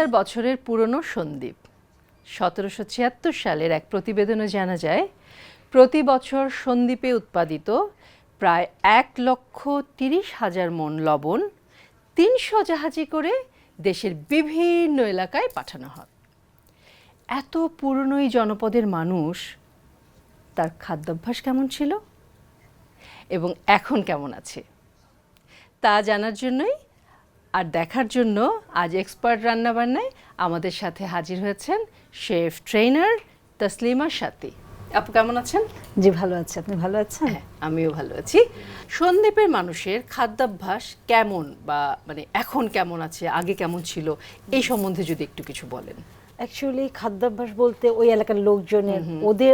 হাজার বছরের পুরনো সন্দ্বীপ সতেরোশো ছিয়াত্তর সালের এক প্রতিবেদনে জানা যায়, প্রতি বছর সন্দ্বীপে উৎপাদিত প্রায় এক লক্ষ তিরিশ হাজার মন লবণ তিনশো জাহাজে করে দেশের বিভিন্ন এলাকায় পাঠানো হয়। এত পুরনো এই জনপদের মানুষ, তার খাদ্যাভ্যাস কেমন ছিল? এবং এখন কেমন আছে? তা জানার জন্যই আর দেখার জন্য আজ এক্সপার্ট রান্নাবান্নায় আমাদের সাথে হাজির হয়েছেন শেফ ট্রেনার তসলিমা সাথী। আপু কেমন আছেন? জি ভালো আছে। আপনি ভালো আছেন? হ্যাঁ আমিও ভালো আছি। সন্দীপের মানুষের খাদ্যাভ্যাস কেমন বা মানে এখন কেমন আছে আগে কেমন ছিল এই সম্বন্ধে যদি একটু কিছু বলেন। অ্যাকচুয়ালি খাদ্যাভ্যাস বলতে ওই এলাকার লোকজনের ওদের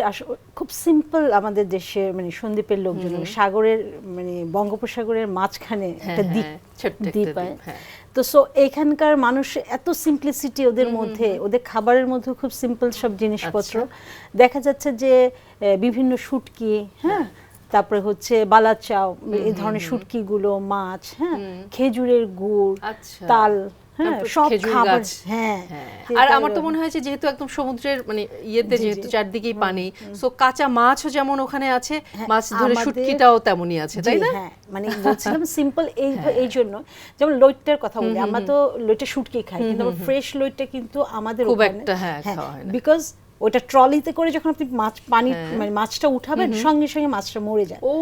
খুব সিম্পল আমাদের দেশের মানে সন্দ্বীপের লোকজনের সাগরের মানে বঙ্গোপসাগরের মাঝখানে একটা দ্বীপ হ্যাঁ, ছোট্ট একটা দ্বীপ দ্বীপ, হ্যাঁ। তো সো এখানকার মানুষ এত সিম্পলিসিটি ওদের মধ্যে ওদের খাবারের মধ্যে খুব সিম্পল সব জিনিসপত্র। আচ্ছা। দেখা যাচ্ছে যে বিভিন্ন শুটকি হ্যাঁ? তারপরে হচ্ছে বালাচাও এই ধরনের শুটকিগুলো মাছ হ্যাঁ? খেজুরের গুড় আচ্ছা। তাল হ্যাঁ সব খাবার হ্যাঁ হ্যাঁ। আর আমার তো মনে হয়েছে যেহেতু একদম সমুদ্রের মানে ইয়েতে যেহেতু চারদিকেই পানি সো কাঁচা মাছও যেমন ওখানে আছে হ্যাঁ, মাছ ধরে শুটকিটাও তেমনই আছে তাই না? হ্যাঁ মানে বলছিলাম সিম্পল এই এই জন্য যেমন লইটটার কথা বলি আমরা তো লইটা শুটকি খাই কিন্তু ফ্রেশ লইটটা কিন্তু আমাদের খুব একটা, হ্যাঁ, খাওয়া হয় না। বিকজ ওটা ট্রলিতে করে যখন আপনি মাছ পানি মানে মাছটা উঠাবেন সঙ্গে সঙ্গে মাছটা মরে যায়। ও।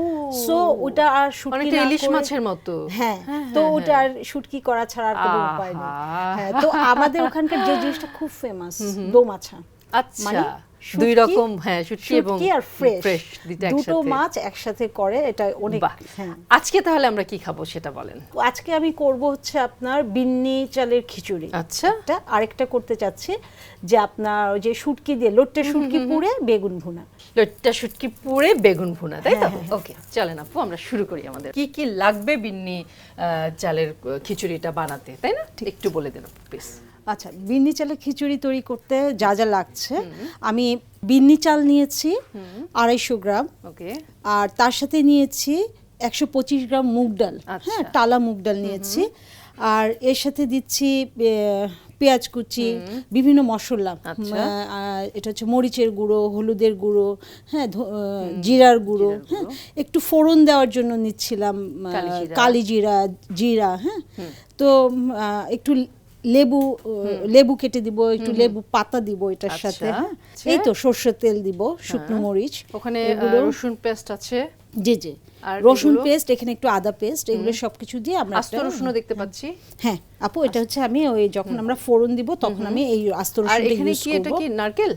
সো ওটা আর শুটকি না ইলিশ মাছের মতো। হ্যাঁ তো ওটা আর শুটকি করা ছাড়া আর কোনো উপায় নেই। হ্যাঁ তো আমাদের ওখানকার যে জিনিসটা খুব ফেমাস দোমাছা আচ্ছা। মানে দুই রকম হ্যাঁ শুটকি এবং ফ্রেশ দুটো মাছ একসাথে করে এটা অনেক হ্যাঁ। আজকে তাহলে আমরা কি খাব সেটা বলেন। আজকে আমি করব হচ্ছে আপনার বিন্নি চালের খিচুড়ি। আচ্ছা। আরেকটা করতে চাচ্ছি যে আপনার ওই যে শুটকি দিয়ে লোট্টে শুটকি পুড়ে বেগুন ভুনা। লইট্টা শুটকি পুড়ে বেগুন ভুনা তাই তো? হ্যাঁ, ওকে চলেন আপু আমরা শুরু করি আমাদের। কি কি লাগবে বিন্নি আহ, চালের খিচুড়িটা বানাতে তাই না? একটু বলে দেন প্লিজ আচ্ছা বিন্নি চালের খিচুড়ি তৈরি করতে যা যা লাগছে আমি বিন্নি চাল নিয়েছি আড়াইশো গ্রাম ওকে। আর তার সাথে নিয়েছি একশো পঁচিশ গ্রাম মুগ ডাল। আচ্ছা। হ্যাঁ টালা মুগ ডাল নিয়েছি। আর এর সাথে দিচ্ছি পেঁয়াজ কুচি বিভিন্ন মশলা। আচ্ছা। এটা হচ্ছে মরিচের গুঁড়ো হলুদের গুঁড়ো হ্যাঁ জিরার গুঁড়ো হ্যাঁ একটু ফোড়ন দেওয়ার জন্য নিচ্ছিলাম কালি। জিরা। জিরা হ্যাঁ। তো একটু লেবু লেবু কেটে দিব একটু লেবু পাতা দিব এটার আচ্ছা, সাথে। হ্যাঁ আচ্ছা। এই তো সর্ষের তেল দিব শুকনো মরিচ ওখানে রসুন পেস্ট আছে? জি জি। রসুন পেস্ট এখানে একটু আদা পেস্ট এগুলো সবকিছু দিয়ে আমরা আস্ত রসুন রসুনও দেখতে পাচ্ছি। হ্যাঁ আপু এটা হচ্ছে আমি ওই যখন আমরা ফোড়ন দিব তখন আমি এই আস্ত রসুন এখানে কি এটা কি নারকেল?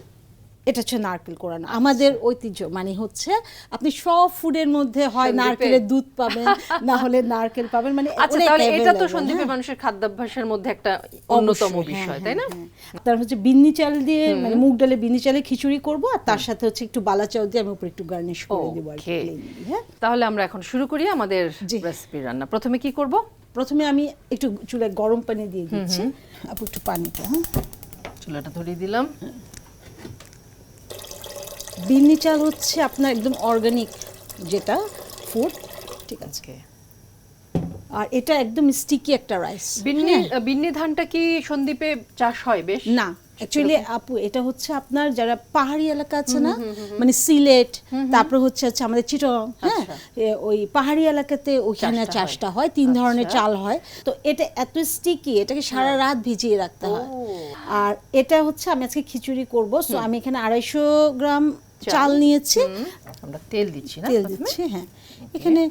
এটা হচ্ছে নারকেল কোরানো। আমাদের ঐতিহ্য মানে হচ্ছে আপনি সব ফুডের মধ্যে হয় নারকেলের দুধ পাবেন না হলে নারকেল পাবেন মানে আচ্ছা তাহলে এটা তো সন্দীপের হ্যাঁ। মানুষের খাদ্যাভ্যাসের মধ্যে একটা অন্যতম বিষয় হ্যাঁ, তাই না? হ্যাঁ, হ্যাঁ। তার হচ্ছে বিন্নি চাল দিয়ে মানে মুগ ডালে বিন্নি চালে খিচুড়ি করব আর তার সাথে হচ্ছে একটু বালা চাল দিয়ে আমি উপরে একটু গার্নিশ করে দেবো আর কি হ্যাঁ। তাহলে আমরা এখন শুরু করি আমাদের রেসিপি রান্না। প্রথমে কি করব? প্রথমে আমি একটু চুলায় গরম পানি দিয়ে দিচ্ছি আপু একটু পানিটা হ্যাঁ। চুলাটা ধরিয়ে দিলাম। বিন্নি চাল হচ্ছে আপনার একদম অর্গানিক যেটা ফুড ঠিক আছে। আর এটা একদম স্টিকি একটা রাইস বিন্নি বিন্নি ধানটা কি সন্দীপে চাষ হয় বেশ? না। অ্যাকচুয়ালি আপু এটা হচ্ছে আপনার যারা পাহাড়ি এলাকা আছে না মানে সিলেট তারপরে হচ্ছে হচ্ছে আমাদের চিটং হ্যাঁ? এ, ওই পাহাড়ি এলাকাতে ওইখানে চাষটা হয়। তিন ধরনের আচ্ছা। চাল হয়। তো এটা এত স্টিকি এটাকে সারা রাত ভিজিয়ে রাখতে হয়। আর এটা হচ্ছে আমি আজকে খিচুড়ি করব সো আমি এখানে আড়াইশো গ্রাম চাল। নিয়েছি। আমরা তেল দিচ্ছি না তেল? দিচ্ছি হ্যাঁ। এখানে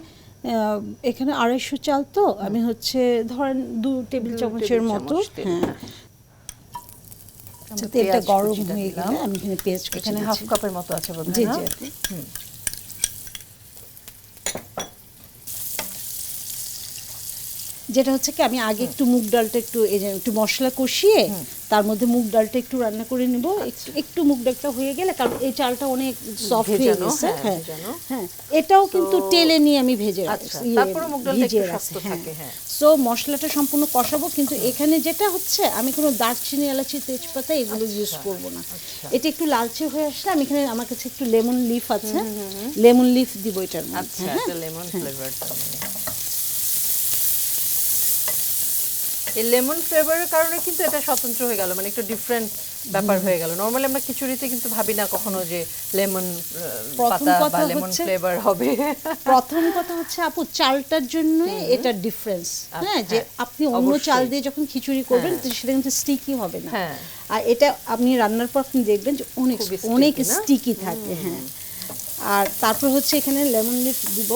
এখানে আড়াইশো চাল তো আমি হচ্ছে ধরেন দু টেবিল চামচের মতো হ্যাঁ। আচ্ছা, তেলটা গরম হয়ে গেল আমি এখানে কুচি এখানে হাফ কাপের মতো আছে বোধহয় জি জি। যেটা হচ্ছে কি আমি আগে একটু মুগ ডালটা একটু একটু মশলা কষিয়ে তার মধ্যে মুগ ডালটা একটু রান্না করে নিব। একটু মুগ ডালটা হয়ে গেলে কারণ এই চালটা অনেক সফট হয়ে গেছে। হ্যাঁ, হ্যাঁ হ্যাঁ এটাও কিন্তু টেলে নিয়ে আমি ভেজে আচ্ছা, মুগ ডালটা একটু ভিজিয়ে শক্ত রাখছি, থাকে, হ্যাঁ। সো মশলাটা সম্পূর্ণ কষাবো কিন্তু এখানে যেটা হচ্ছে আমি কোনো দারচিনি এলাচি তেজপাতা এগুলো ইউজ করব না। এটা একটু লালচে হয়ে আসলে আমি এখানে আমার কাছে একটু লেমন লিফ আছে। লেমন লিফ দিব এটার মধ্যে আচ্ছা হ্যাঁ। লেমন ফ্লেভার এই লেমন ফ্লেভারের কারণে কিন্তু এটা স্বতন্ত্র হয়ে গেল মানে একটু ডিফারেন্ট ব্যাপার হয়ে গেল। নর্মালি আমরা খিচুড়িতে কিন্তু ভাবি না কখনো যে লেমন পাতা বা লেমন ফ্লেভার হবে। প্রথম কথা হচ্ছে আপু চালটার জন্য এটা ডিফারেন্স হ্যাঁ যে হ্যাঁ, আপনি অন্য চাল দিয়ে যখন খিচুড়ি করবেন সেটা কিন্তু স্টিকি হবে না। হ্যাঁ। আর এটা আপনি রান্নার পর আপনি দেখবেন যে অনেক অনেক স্টিকি থাকে হ্যাঁ। আর তারপর হচ্ছে এখানে লেমন লিফ দিব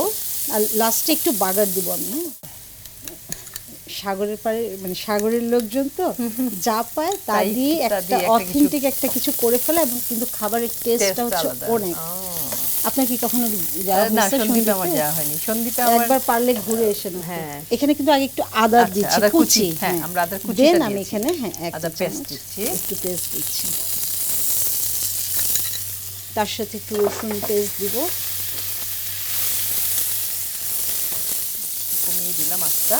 আর লাস্টে একটু বাগার দিব আমি হ্যাঁ। সাগরের পাড়ে মানে সাগরের লোকজন তো যা পায় তা দিয়ে একটা অথেন্টিক একটা কিছু করে ফেলে এবং কিন্তু খাবারের টেস্টটা হচ্ছে অনেক। আপনার কি কখনো না সন্দীপে আমার যাওয়া হয়নি। সন্দীপে আমার একবার পারলে ঘুরে এসে না হ্যাঁ। এখানে কিন্তু আগে একটু আদা আচ্ছা, দিচ্ছি কুচি, হ্যাঁ, আমরা কুচিটা দেন আমি এখানে হ্যাঁ আদা চা দিচ্ছি। একটু পেস্ট দিচ্ছি। তার সাথে একটু রসুন পেস্ট দিব। কমিয়ে দিলাম আস্তা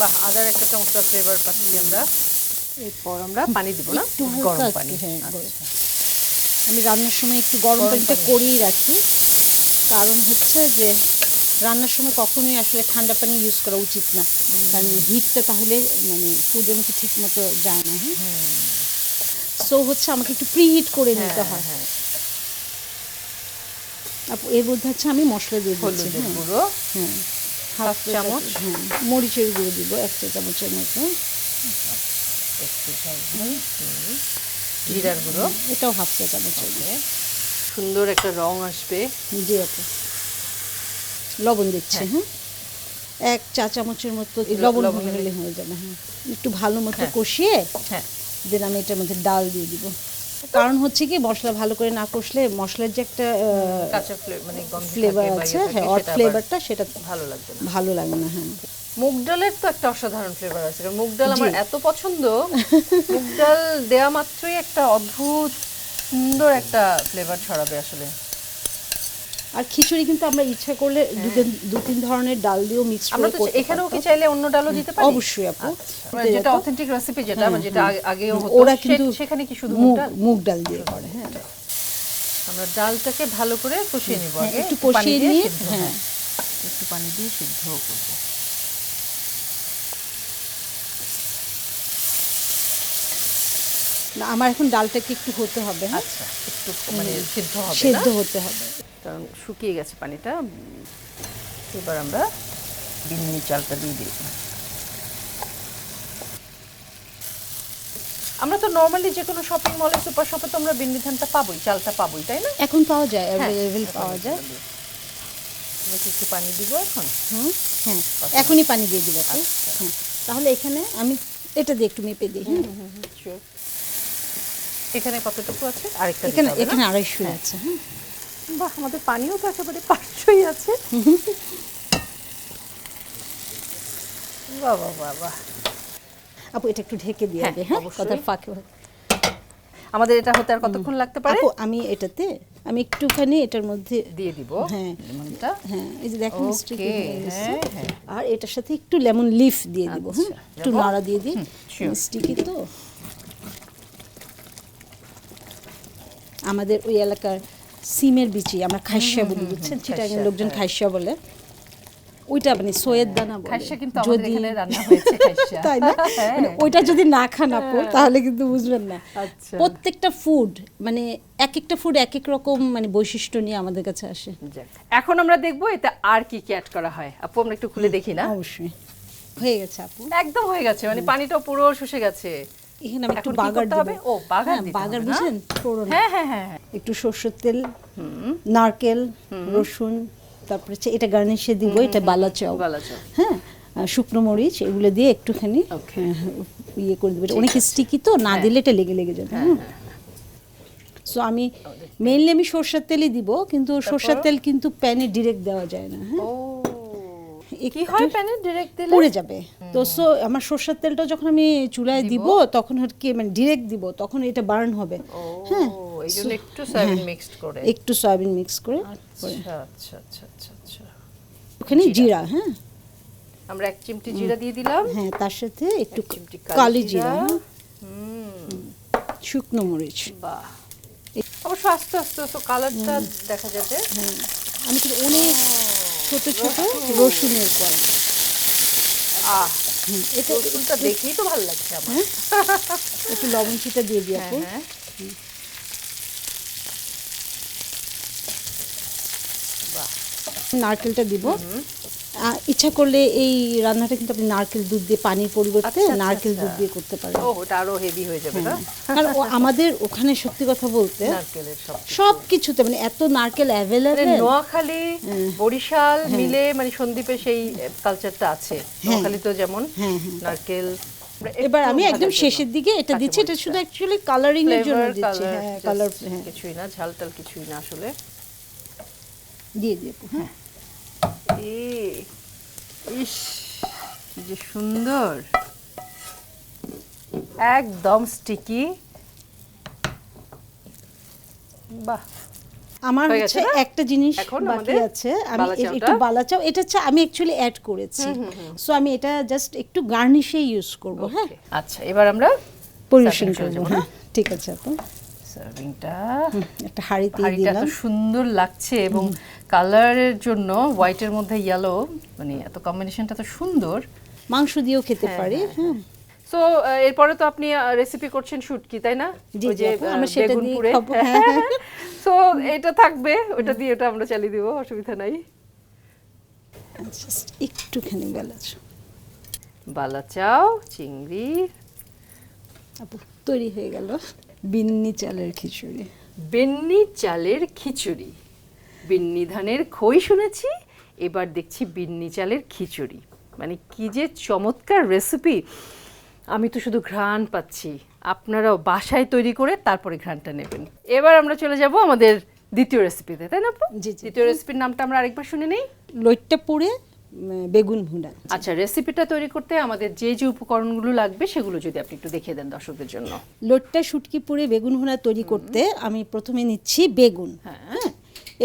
বাহ আদার একটা চমৎকার ফ্লেভার পাচ্ছি আমরা। এরপর আমরা পানি দিব না একটু গরম পানি। হ্যাঁ, আচ্ছা। আমি রান্নার সময় একটু গরম পানিটা করেই রাখি। কারণ হচ্ছে যে রান্নার সময় কখনোই আসলে ঠান্ডা পানি ইউজ করা উচিত না। কারণ হিটটা তাহলে মানে ফুডের মধ্যে ঠিক মতো যায় না হ্যাঁ? সো হচ্ছে আমাকে একটু প্রি হিট করে নিতে হ্যাঁ, হয়। হ্যাঁ। এর মধ্যে হচ্ছে আমি মশলা দিয়ে দিচ্ছি হ্যাঁ। হ্যাঁ। হাফ চামচ। চামচ হ্যাঁ। মরিচের গুঁড়ো দিব এক চা চামচের মতো। জিরার গুঁড়ো। এটাও হাফ চা দিয়ে সুন্দর একটা রং আসবে। জি আপু লবণ দিচ্ছে হ্যাঁ। এক চা চামচের মতো লবণ লবণ হলে হয়ে যাবে হ্যাঁ। একটু ভালো মতো হ্যাঁ। কষিয়ে হ্যাঁ। দেন আমি এটার মধ্যে ডাল দিয়ে দিব। কারণ হচ্ছে কি মশলা ভালো করে না কষলে মশলার যে একটা ফ্লেভার মানে বা আছে ইয়ে হ্যাঁ সেটা ফ্লেভারটা সেটা ভালো লাগবে না। ভালো লাগে না হ্যাঁ। মুগ ডালের তো একটা অসাধারণ ফ্লেভার আছে কারণ মুগ ডাল আমার এত পছন্দ মুগ ডাল দেওয়া মাত্রই একটা অদ্ভুত সুন্দর একটা ফ্লেভার ছড়াবে আসলে। আর খিচুড়ি কিন্তু আমরা ইচ্ছা করলে দু তিন- ধরনের ডাল দিয়েও মিক্স আমরা করে তো করতে এখানেও কি চাইলে অন্য ডালও দিতে পারি? অবশ্যই আপু। যেটা অথেন্টিক রেসিপি যেটা মানে যেটা আগে- হতো ওরা কিন্তু সেখানে কি শুধু মুগ মুগ ডাল দিয়ে করে হ্যাঁ। আমরা ডালটাকে ভালো করে কষিয়ে নিব হ্যাঁ, আগে। একটু পানি কষিয়ে দিয়ে নিয়ে, হ্যাঁ। একটু পানি দিয়ে সিদ্ধ করব। না, আমার এখন ডালটাকে একটু হতে হবে হ্যাঁ। আচ্ছা একটু মানে সিদ্ধ হবে সেদ্ধ হতে হবে। কারণ শুকিয়ে গেছে পানিটা এবার আমরা বিন্নি চালটা দিয়ে দিই। আমরা তো নর্মালি যে কোনো শপিং মলে সুপার শপে তো আমরা বিন্নি ধানটা পাবোই চালটা পাবোই তাই না? এখন পাওয়া যায় হ্যাঁ, অ্যাভেলেবেল পাওয়া যায়। আমরা কি একটু পানি দিব এখন? হুম হ্যাঁ এখনই পানি দিয়ে দিব আপু হ্যাঁ তাহলে এখানে আমি এটা দিয়ে একটু মেপে দিই হ্যাঁ Sure. এখানে কতটুকু আছে? আরেকটা এখানে এখানে আড়াইশো আছে হ্যাঁ বাহ আমাদের পানিও তো একেবারে পাঁচশোই আছে বাহ বাহ আপু এটা একটু ঢেকে দিয়ে হ্যাঁ, হ্যাঁ। কথার ফাঁকে। আমাদের এটা হতে আর কতক্ষণ লাগতে পারে আপু আমি এটাতে আমি একটুখানি এটার মধ্যে দিয়ে দিব হ্যাঁ। লেমনটা হ্যাঁ এই যে দেখেন স্টিকি হ্যাঁ, হ্যাঁ। আর এটার সাথে একটু লেমন লিফ দিয়ে দিব হ্যাঁ একটু? নাড়া দিয়ে দিই. স্টিকি তো আমাদের ওই এলাকার সিমের বিচি আমরা খাইসা বলি বুঝছেন? খাইসা, লোকজন হ্যাঁ। খাইসা বলে। ওইটা মানে সোয়ের দানা বলে। খাইসা কিন্তু যদি রান্না হয়েছে খাইসা তাই না? হ্যাঁ। মানে ওইটা যদি না খান আপু তাহলে কিন্তু বুঝবেন না। আচ্ছা। প্রত্যেকটা ফুড মানে এক একটা ফুড এক এক রকম মানে বৈশিষ্ট্য নিয়ে আমাদের কাছে আসে। এখন আমরা দেখব এতে আর কি কি অ্যাড করা হয়। আপু আমরা একটু খুলে দেখি না? অবশ্যই। হয়ে গেছে আপু। একদম হয়ে গেছে মানে পানিটাও পুরো শুষে গেছে। এখানে আমি একটু বাগার? ও, বাগার হ্যাঁ, বাগার? বুঝলেন? ফোড়ন। হ্যাঁ হ্যাঁ হ্যাঁ হ্যাঁ। একটু সর্ষের তেল নারকেল রসুন তারপরে হচ্ছে এটা গার্নিশে দিব এটা বালা চাও বালা চাও। হ্যাঁ শুকনো মরিচ এগুলো দিয়ে একটুখানি হ্যাঁ, ইয়ে করে দেবে অনেক স্টিকি তো না দিলে এটা লেগে লেগে যাবে হ্যাঁ সো আমি মেইনলি আমি সর্ষের তেলই দিব কিন্তু সর্ষের তেল কিন্তু প্যানে ডিরেক্ট দেওয়া যায় না হ্যাঁ। কি হয় প্যানে? ডিরেক্ট দিলে পুড়ে যাবে। তো সো আমার সর্ষের তেলটা যখন আমি চুলায় দিব? তখন আর কি মানে ডিরেক্ট দিব তখন এটা বার্ন হবে। হ্যাঁ। একটু সয়াবিন মিক্সড করে। একটু সয়াবিন মিক্স করে। আচ্ছা আচ্ছা আচ্ছা আচ্ছা আচ্ছা। ওখানে জিরা। হ্যাঁ। আমরা এক চিমটি জিরা দিয়ে দিলাম। হ্যাঁ তার সাথে একটু এক কালি জিরা হ্যাঁ, হুম। শুকনো মরিচ। বাহ। অবশ্য আস্তে আস্তে তো কালারটা দেখা যাবে। হ্যাঁ। আমি কিন্তু অনেক ছোট ছোট রসুনের কোয়ালি আহ এটা রসুনটা দেখেই তো ভালো লাগছে আমার। একটু লবণ ছিটা দিয়ে দিই হ্যাঁ আপু। হ্যাঁ। বাহ নারকেলটা দিব। ইচ্ছা করলে এই রান্নাটা কিন্তু আপনি নারকেল দুধ দিয়ে পানির পরিবর্তে আচ্ছা, আচ্ছা, নারকেল আচ্ছা। দুধ দিয়ে করতে পারেন। ও ওটা আরও হেভি হয়ে যাবে না? আর আমাদের ওখানে সত্যি কথা বলতে নারকেলের সব কিছুতে মানে এত নারকেল মানে অ্যাভেলেবেল নোয়াখালী বরিশাল মিলে মানে সন্দ্বীপে সেই কালচারটা আছে। নোয়াখালী তো যেমন হ্যাঁ, নারকেল এবার আমি একদম শেষের দিকে এটা দিচ্ছি এটা শুধু অ্যাকচুয়ালি কালারিং এর জন্য দিচ্ছি। হ্যাঁ কালার হ্যাঁ। কিছুই না ঝাল টাল কিছুই না আসলে। দিয়ে দিয়ে হ্যাঁ। ইস কি যে সুন্দর। একদম স্টিকি বাহ। আমার হচ্ছে একটা জিনিস বাকি আছে। আমি? একটু বালাচাও এটা হচ্ছে আমি অ্যাকচুয়ালি অ্যাড করেছি। সো আমি এটা জাস্ট একটু গার্নিশে ইউজ করব হ্যাঁ? আচ্ছা এবার আমরা পরিবেশন করব হ্যাঁ ঠিক আছে আপু। সার্ভিংটা একটা হাঁড়িতে হাঁড়িটা এত দিলাম। সুন্দর লাগছে এবং কালারের জন্য হোয়াইটের মধ্যে ইয়েলো মানে এত কম্বিনেশনটা তো সুন্দর। মাংস দিয়েও খেতে হ্যাঁ, পারি হ্যাঁ সো এরপরে তো আপনি রেসিপি করছেন শুটকি তাই না? জি, জি, আমরা সেটা পুড়ে। খাব, হ্যাঁ। সো এটা থাকবে ওটা দিয়ে ওটা আমরা চালিয়ে দিব অসুবিধা নাই। জাস্ট একটুখানি বেলাচ। বালা চাও চিংড়ি তৈরি হয়ে গেল। বিন্নি চালের খিচুড়ি। বিন্নি চালের খিচুড়ি। বিন্নি ধানের খই শুনেছি এবার দেখছি বিন্নি চালের খিচুড়ি। মানে কি যে চমৎকার রেসিপি আমি তো শুধু ঘ্রাণ পাচ্ছি। আপনারাও বাসায় তৈরি করে তারপরে ঘ্রাণটা নেবেন। এবার আমরা চলে যাব আমাদের দ্বিতীয় রেসিপিতে তাই না। দ্বিতীয় রেসিপির নামটা আমরা আরেকবার শুনে নেই। লইট্টা পুড়ে বেগুন ভুনা। আচ্ছা রেসিপিটা তৈরি করতে আমাদের যে যে উপকরণগুলো লাগবে সেগুলো যদি আপনি একটু দেখিয়ে দেন দর্শকদের জন্য। লোটটা শুটকি পুড়ে বেগুন ভুনা তৈরি করতে আমি প্রথমে নিচ্ছি বেগুন। হ্যাঁ। হ্যাঁ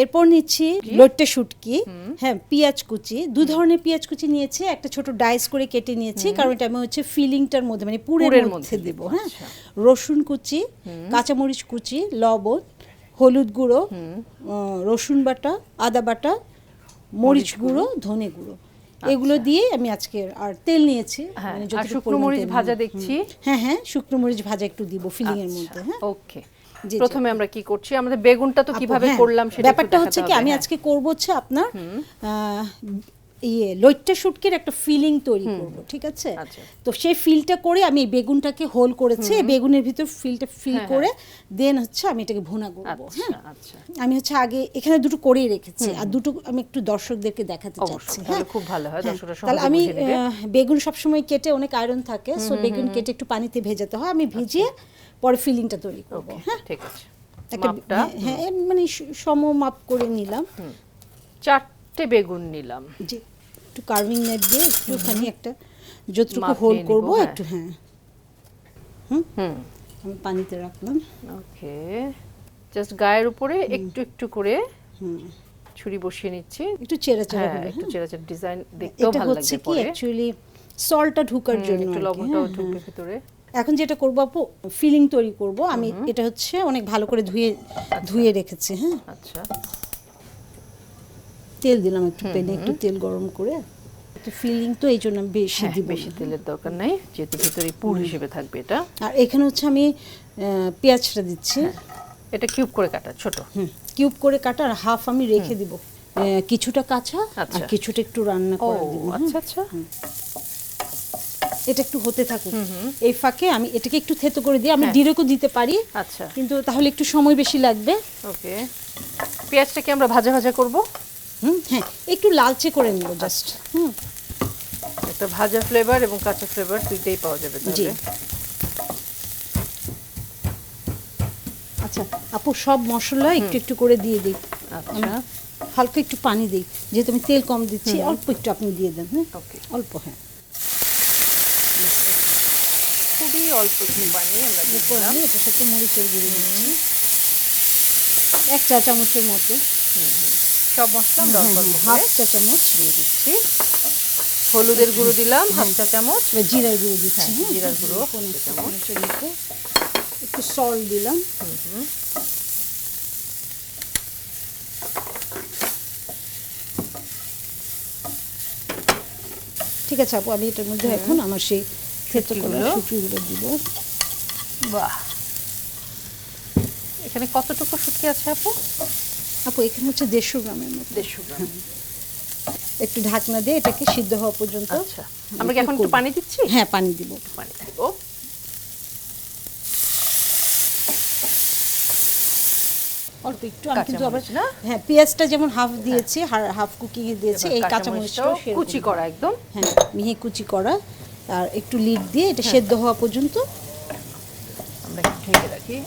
এরপর নিচ্ছি লোটটা শুটকি। হ্যাঁ পেঁয়াজ কুচি। দু ধরনের পেঁয়াজ কুচি নিয়েছি একটা ছোট ডাইস করে কেটে নিয়েছি কারণ এটা আমি হচ্ছে ফিলিংটার মধ্যে মানে পুরের মধ্যে দেবো। হ্যাঁ আচ্ছা। রসুন কুচি কাঁচামরিচ কুচি লবণ হলুদ গুঁড়ো রসুন বাটা আদা বাটা মরিচ গুঁড়ো ধনে গুঁড়ো। এগুলো দিয়ে আমি আজকে আর তেল নিয়েছি। হ্যাঁ মানে শুকনো মরিচ ভাজা দেখছি। হ্যাঁ হ্যাঁ শুকনো মরিচ ভাজা একটু দিব ফিলিং এর মধ্যে হ্যাঁ। ওকে। প্রথমে আমরা কি করছি? আমাদের বেগুনটা তো কীভাবে হ্যাঁ, করলাম সেটা ব্যাপারটা হচ্ছে কি আমি। আজকে করব হচ্ছে আপনার আহ, ইয়ে লইট্টা শুটকির একটা ফিলিং তৈরি করব ঠিক আছে? আচ্ছা। তো সেই ফিলটা করে আমি বেগুনটাকে হোল করেছি বেগুনের ভিতর ফিলটা ফিল হ্যাঁ, করে দেন হচ্ছে আমি এটাকে ভুনা করব আচ্ছা হ্যাঁ? আচ্ছা। আমি হচ্ছে আগে এখানে দুটো করেই রেখেছি আর দুটো আমি একটু দর্শকদেরকে দেখাতে চাচ্ছি তাহলে খুব ভালো হয়, হ্যাঁ, দর্শকরা তাহলে আমি বেগুন সবসময় কেটে অনেক আয়রন থাকে সো বেগুন কেটে একটু পানিতে ভেজাতে হয় আমি ভিজিয়ে পরে ফিলিংটা তৈরি করব হ্যাঁ? ঠিক আছে। একটা হ্যাঁ হ্যাঁ, মানে সম মাপ করে নিলাম। চারটে বেগুন নিলাম। যে একটু কার্ভিং নেট দিয়ে একটুখানি একটা যতটুকু হোল করব হ্যাঁ। একটু হ্যাঁ। হুম? আমি পানিতে রাখলাম। ওকে। জাস্ট গায়ের উপরে একটু একটু করে হুম। ছুরি বসিয়ে নিচ্ছি। একটু চেরাচেরা হ্যাঁ হবে একটু হ্যাঁ। চেরাচের ডিজাইন দেখতেও এটা ভালো হচ্ছে লাগবে কি পরে। অ্যাকচুয়ালি সল্টটা ঢোকার জন্য একটু কি, লবণটাও হ্যাঁ, হ্যাঁ। ভিতরে। এখন যেটা করব আপু ফিলিং তৈরি করব। আমি এটা হচ্ছে অনেক ভালো করে ধুয়ে ধুয়ে রেখেছি হ্যাঁ। আচ্ছা। তেল দিলাম একটু প্যানে একটু তেল গরম করে। একটু ফিলিং তো এই জন্য বেশি হ্যাঁ, দিব বেশি তেলের দরকার নাই যেহেতু ভিতরে পুর হিসেবে থাকবে এটা। আর এখানে হচ্ছে আমি পেঁয়াজটা দিচ্ছি। এটা কিউব করে কাটা ছোট। কিউব করে কাটা আর হাফ আমি রেখে দিব। কিছুটা কাঁচা আর আচ্ছা। কিছুটা একটু রান্না করে দিব হ্যাঁ। আচ্ছা আচ্ছা। এটা একটু হতে থাকুক। এই ফাঁকে আমি এটাকে একটু থেতো করে দিই আমি হ্যাঁ। ডিরেক্টও দিতে পারি। আচ্ছা। কিন্তু তাহলে একটু সময় বেশি লাগবে। ওকে। পেঁয়াজটাকে আমরা ভাজা ভাজা করব। হুম হ্যাঁ একটু লালচে করে নেব জাস্ট হুম। একটা ভাজা ফ্লেভার এবং কাঁচা ফ্লেভার দুইটাই পাওয়া যাবে জি। তাহলে আচ্ছা আপু সব মশলা একটু একটু করে দিয়ে দিই। আচ্ছা। হালকা একটু পানি দিই যেহেতু আমি তেল কম দিচ্ছি অল্প একটু আপনি দিয়ে দেন হ্যাঁ ওকে। অল্প হ্যাঁ। খুবই অল্প একটু পানি আমরা দিলাম। এটার সাথে মরিচের গুঁড়ো দিচ্ছি। এক চা চামচের মতো। সব মশলা অল্প অল্প হাফ চা চামচ দিয়ে দিচ্ছি। হলুদের গুঁড়ো দিলাম হাফ চা চামচ। জিরার গুঁড়ো দিচ্ছি হ্যাঁ, হ্যাঁ জিরার গুঁড়ো চামচ। একটু সল্ট দিলাম। ঠিক আছে আপু আমি এটার মধ্যে এখন আমার সেই? শুটকিগুলো দিব। বাহ। এখানে কতটুকু শুটকি আছে আপু? আপু এখানে হচ্ছে দেড়শো গ্রামের মতো। দেড়শো গ্রাম। একটু ঢাকনা দিয়ে এটাকে সিদ্ধ হওয়া পর্যন্ত আচ্ছা। আমরা কি এখন একটু পানি দিচ্ছি? হ্যাঁ পানি দিব। পানি দিব। অল্প একটু আমি কিন্তু আবার হ্যাঁ পেঁয়াজটা যেমন হাফ দিয়েছি হাফ কুকিং এ দিয়েছি এই কুচি করা একদম। হ্যাঁ মিহি কুচি করা আর একটু লিড দিয়ে এটা হ্যাঁ। সেদ্ধ হওয়া পর্যন্ত। আমরা ঢেকে রাখি।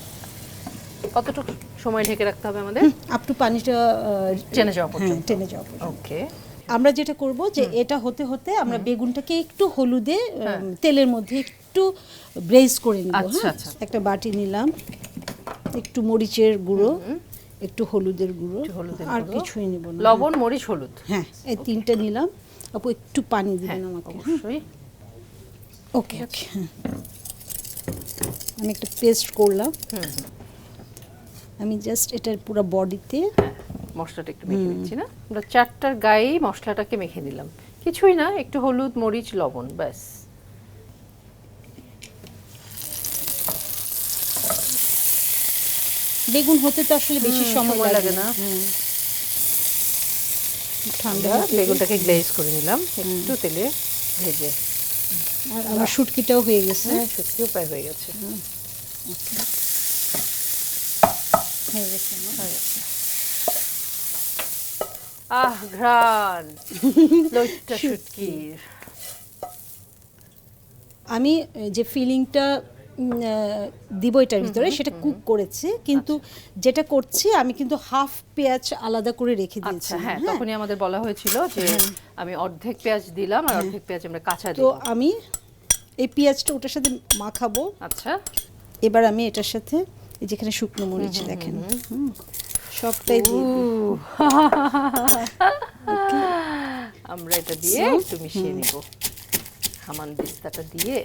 কতটুকু সময় ঢেকে রাখতে হবে আমাদের? আপ টু পানিটা টেনে যাওয়া পর্যন্ত। টেনে যাওয়া পর্যন্ত। ওকে আমরা যেটা করব যে এটা হতে হতে আমরা বেগুনটাকে একটু হলুদে হ্যাঁ। তেলের মধ্যে একটু ব্রেজ করে নিব আচ্ছা, হ্যাঁ? আচ্ছা। একটা বাটি নিলাম একটু মরিচের গুঁড়ো একটু হলুদের গুঁড়ো আর কিছুই নিব না। লবণ মরিচ হলুদ। হ্যাঁ এই তিনটা নিলাম। আপু একটু পানি দিবেন আমাকে হ্যাঁ? অবশ্যই। ওকে ওকে আমি একটা পেস্ট করলাম। আমি জাস্ট এটার পুরো বডিতে মশলাটা একটু মেখে দিচ্ছি না। আমরা চারটার গায়ে মশলাটাকে মেখে দিলাম কিছুই না একটু হলুদ মরিচ লবণ ব্যাস। বেগুন হতে তো আসলে বেশি সময় লাগে না। ঠান্ডা। বেগুনটাকে গ্লেজ করে নিলাম একটু তেলে ভেজে। আর আমার শুটকিটাও হয়ে গেছে। হ্যাঁ সত্যিও প্রায় হয়ে গেছে। হয়ে গেছে হয়ে গেছে। আহ ঘ্রাণ। লইট্টা শুটকির আমি যে ফিলিংটা দিব এটার ভিতরে সেটা কুক করেছি কিন্তু যেটা করছি আমি কিন্তু হাফ পেঁয়াজ আলাদা করে রেখে দিয়েছি আচ্ছা হ্যাঁ তখনই আমাদের বলা হয়েছিল যে আমি অর্ধেক পেঁয়াজ দিলাম আর অর্ধেক পেঁয়াজ আমরা কাঁচা তো আমি এই পেঁয়াজটা ওটার সাথে মাখাবো। আচ্ছা। এবার আমি এটার সাথে এই যেখানে শুকনো মরিচ দেখেন। হুম, সবটাই দিয়ে। আমরা এটা দিয়ে একটু মিশিয়ে নিব। হামান দিস্তাটা দিয়ে।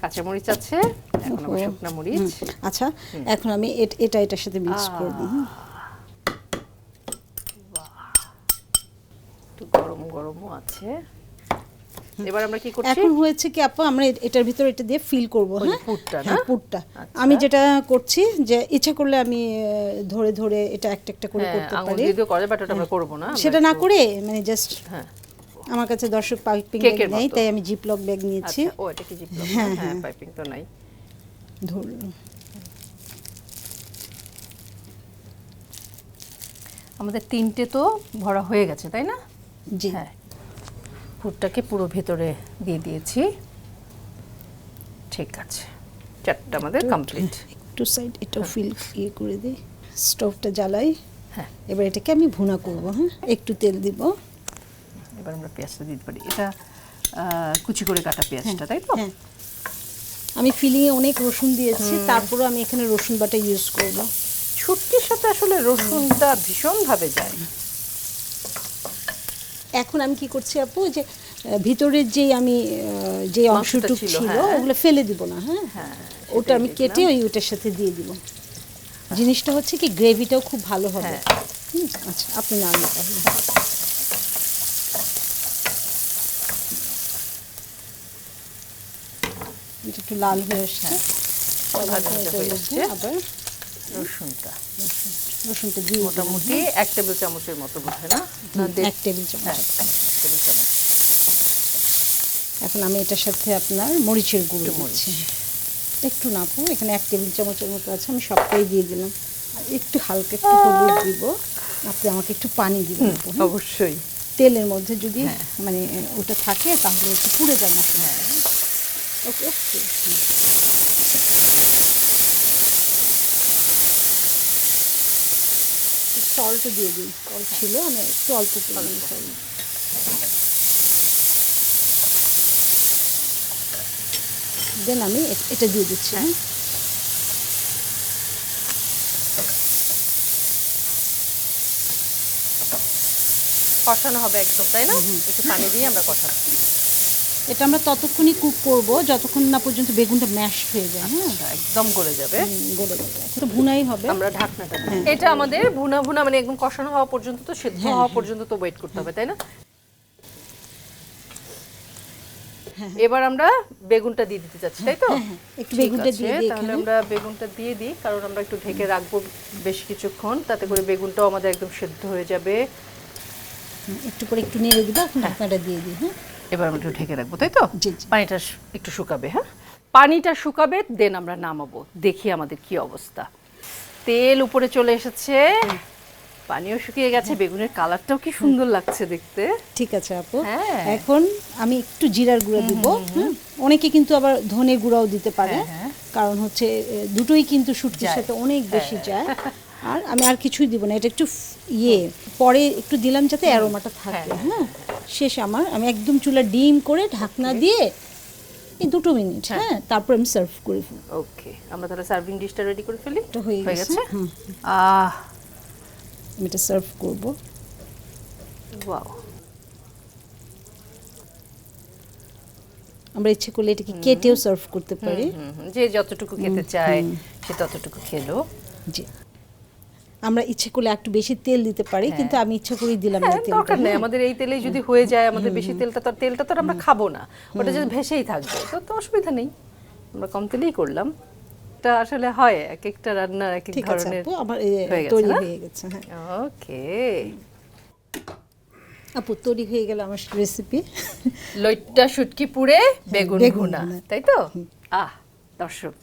কাঁচামরিচ আছে এখন ওহো। মরিচ। আচ্ছা এখন আমি এট- এটা এটার সাথে মিক্স করব। একটু গরম গরমও আছে। এবার আমরা কি করছি? এখন হয়েছে কি আপা আমরা এটার ভিতরে এটা দিয়ে ফিল করব হ্যাঁ? পুরটা না? হ্যাঁ পুরটা আচ্ছা। আমি যেটা করছি যে ইচ্ছা করলে আমি ধরে ধরে এটা একটা একটা করে হ্যাঁ করতে আঙুল পারি। দিয়ে করে বাট ওটা আমরা করব না সেটা না করে মানে জাস্ট হ্যাঁ। আমার কাছে দর্শক পাইপিং ব্যাগ নেই তাই আমি জিপলক ব্যাগ নিয়েছি। আচ্ছা ও এটা কি জিপলক? হ্যাঁ, হ্যাঁ হ্যাঁ। পাইপিং তো নাই। ধর আমাদের তিনটে তো ভরা হয়ে গেছে তাই না? জি। হ্যাঁ পুরটাকে পুরো ভেতরে দিয়ে দিয়েছি। ঠিক আছে। চারটা আমাদের কমপ্লিট একটু সাইড এটাও ফিল ইয়ে করে দিই। স্টোভটা জ্বালাই। হ্যাঁ। এবার এটাকে আমি ভুনা করব হ্যাঁ? একটু তেল দিব। এবার আমরা পেঁয়াজটা দিতে পারি। এটা কুচি করে কাটা পেঁয়াজটা তাই তো? হ্যাঁ। আমি ফিলিংয়ে অনেক রসুন দিয়েছি তারপরে আমি এখানে রসুন বাটা ইউজ করব। ছুটকির সাথে আসলে রসুনটা ভীষণভাবে যায়। এখন আমি কি করছি আপু যে ভিতরের যে আমি যে অংশটুক ছিল, হ্যাঁ। ওগুলো ফেলে দিব না হ্যাঁ? হ্যাঁ ওটা আমি কেটে ওই ওটার সাথে দিয়ে দিব। জিনিসটা হচ্ছে কি গ্রেভিটাও খুব ভালো হবে। হ্যাঁ। হুম, আচ্ছা আপনি না আনলে তাহলে এটা একটু লাল হয়ে আসছে। হয়ে। আবার রসুনটা। রসুনটা দিয়ে দিলাম। মোটামুটি এক টেবিল চামচের মতো বোধ না? এক টেবিল চামচ। হ্যাঁ টেবিল চামচ। এখন আমি এটার সাথে আপনার মরিচের গুঁড়ো মরিচ। একটু নাপু এখানে এক টেবিল চামচের মতো আছে আমি সবটাই দিয়ে দিলাম। আর একটু হালকা একটু হলুদ দিব আপনি আমাকে একটু পানি দিবেন হ্যাঁ? অবশ্যই। তেলের মধ্যে যদি হ্যাঁ। মানে ওটা থাকে তাহলে একটু পুড়ে যায় মশলা ওকে ওকে। সল্ট দিয়ে দিই। সল্ট ছিল আমি একটু অল্প পরিমাণে সল্ট দেন আমি এটা দিয়ে দিচ্ছি হ্যাঁ। কষানো হবে একদম তাই না? একটু পানি দিয়ে আমরা কষাবো। এটা আমরা ততক্ষণই কুক করব যতক্ষণ না পর্যন্ত বেগুনটা ম্যাশ হয়ে যায় হ্যাঁ? আচ্ছা, একদম গলে যাবে। গলে যাবে। তো ভুনাই হবে। আমরা ঢাকনাটা দিই। হ্যাঁ। এটা আমাদের ভুনা ভুনা মানে একদম কষানো হওয়া পর্যন্ত তো সেদ্ধ হওয়া পর্যন্ত তো ওয়েট করতে হবে তাই না? এবার আমরা বেগুনটা দিয়ে দিতে চাচ্ছি তাই তো? হ্যাঁ, হ্যাঁ, একটু বেগুনটা দিয়ে দিই তাহলে আমরা বেগুনটা দিয়ে দিই কারণ আমরা একটু ঢেকে রাখব বেশ কিছুক্ষণ তাতে করে বেগুনটাও আমাদের একদম সেদ্ধ হয়ে যাবে। একটু করে একটু নেড়ে দিবা ঢাকনাটা দিয়ে দিই হ্যাঁ? এবার আমরা একটু ঢেকে রাখব তাই তো। পানিটা একটু শুকাবে হ্যাঁ? পানিটা শুকাবে দেন আমরা নামাবো। দেখি আমাদের কি অবস্থা। তেল উপরে চলে এসেছে। পানিও শুকিয়ে গেছে বেগুনের কালারটাও কি সুন্দর লাগছে দেখতে। ঠিক আছে আপু। হ্যাঁ। এখন আমি একটু জিরার গুঁড়া দিব হ্যাঁ অনেকে কিন্তু আবার ধনে গুঁড়াও দিতে পারে হ্যাঁ, কারণ হচ্ছে দুটোই কিন্তু শুটকির যায়। সাথে অনেক বেশি যায়। আর আমি আর কিছুই দিব না এটা একটু ইয়ে। পরে একটু দিলাম যাতে অ্যারোমাটা থাকে হ্যাঁ। শেষ আমার আমি একদম চুলা ডিম করে ঢাকনা দিয়ে এই দুটো মিনিট হ্যাঁ। তারপর আমি সার্ভ করে ফেলব। ওকে আমরা তাহলে সার্ভিং ডিশটা রেডি করে ফেলি? এটা হয়ে গেছে আহ। আমি এটা সার্ভ করব। ওয়াও আমরা ইচ্ছে করলে এটাকে কেটেও সার্ভ করতে পারি। যে যতটুকু খেতে চায় সে ততটুকু খেলো। জি। আমরা ইচ্ছে করলে একটু বেশি তেল দিতে পারি কিন্তু আমি ইচ্ছা করেই দিলাম না হ্যাঁ তেলটা। দরকার নেই। আমাদের এই তেলেই যদি হয়ে যায় আমাদের বেশি তেলটা তো তেলটা তো আমরা খাব না। ওটা যদি ভেসেই থাকবে তো তো অসুবিধা নেই। আমরা কম তেলেই করলাম। এটা আসলে হয় এক একটা রান্না এক এক ঠিক আছে ধরনের আমার হয়ে তৈরি হয়ে গেছে হ্যাঁ। ওকে। আপু তৈরি হয়ে গেল আমার রেসিপি লইট্টা শুটকি পুড়ে বেগুন ভুনা। ভুনা। তাই তো? আহ দর্শক।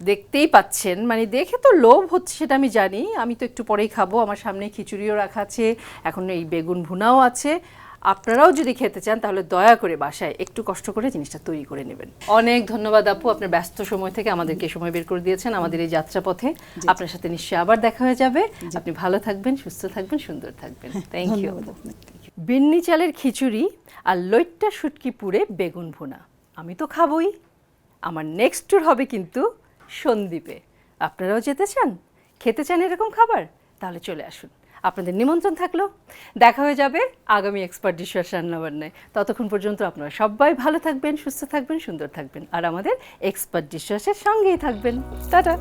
দেখতেই পাচ্ছেন। মানে দেখে তো লোভ হচ্ছে সেটা আমি জানি। আমি তো একটু পরেই খাব। আমার সামনে খিচুড়িও রাখা আছে। এখন এই বেগুন ভুনাও আছে। আপনারাও যদি খেতে চান তাহলে দয়া করে বাসায় একটু কষ্ট করে জিনিসটা তৈরি করে নেবেন। অনেক ধন্যবাদ আপু। আপনার ব্যস্ত সময় থেকে আমাদেরকে সময় বের করে দিয়েছেন আমাদের এই যাত্রাপথে। আপনার সাথে নিশ্চয়ই আবার দেখা হয়ে যাবে। আপনি ভালো থাকবেন সুস্থ থাকবেন সুন্দর থাকবেন। থ্যাংক ইউ বিন্নি চালের খিচুড়ি আর লইট্টা শুটকি পুড়ে বেগুন ভুনা। আমি তো খাবই। আমার নেক্সট ট্যুর হবে কিন্তু সন্দ্বীপে। আপনারাও যেতে চান? খেতে চান এরকম খাবার? তাহলে চলে আসুন। আপনাদের নিমন্ত্রণ থাকল। দেখা হয়ে যাবে আগামী এক্সপার্ট ডিশওয়াশ রান্নাবান্নায়। ততক্ষণ পর্যন্ত আপনারা সবাই ভালো থাকবেন, সুস্থ থাকবেন, সুন্দর থাকবেন। আর আমাদের এক্সপার্ট ডিশওয়াশের সঙ্গেই থাকবেন। টাটা!